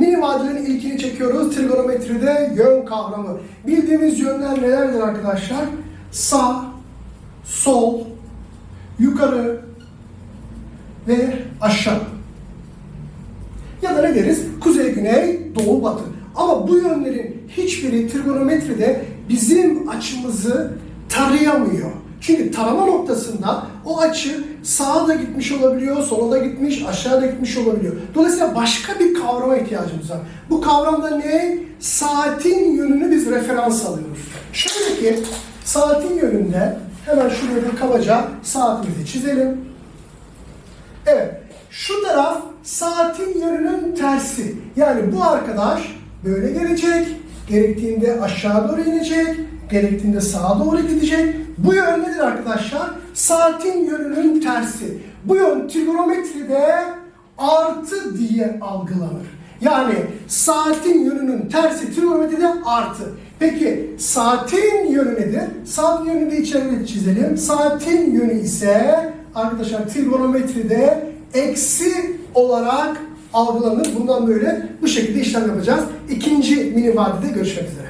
Mini vadelerin ilkini çekiyoruz. Trigonometride yön kavramı. Bildiğimiz yönler nelerdir arkadaşlar? Sağ, sol, yukarı ve aşağı. Ya da ne deriz? Kuzey, güney, doğu, batı. Ama bu yönlerin hiçbiri trigonometride bizim açımızı tarayamıyor. Çünkü tarama noktasında o açı sağa da gitmiş olabiliyor, sola da gitmiş, aşağı da gitmiş olabiliyor. Dolayısıyla başka bir kavrama ihtiyacımız var. Bu kavramda ne? Saatin yönünü biz referans alıyoruz. Şöyle ki saatin yönünde hemen şuraya bir kabaca saatimizi çizelim. Evet. Şu taraf saatin yönünün tersi. Yani bu arkadaş böyle gelecek. Gerektiğinde aşağı doğru inecek. Gerektiğinde sağa doğru gidecek. Bu yön nedir arkadaşlar? Saatin yönünün tersi. Bu yön trigonometride artı diye algılanır. Yani saatin yönünün tersi trigonometride artı. Peki saatin yönü nedir? Saatin yönünü de içeride çizelim. Saatin yönü ise arkadaşlar trigonometride eksi olarak algılanır. Bundan böyle bu şekilde işlem yapacağız. İkinci mini vadede görüşmek üzere.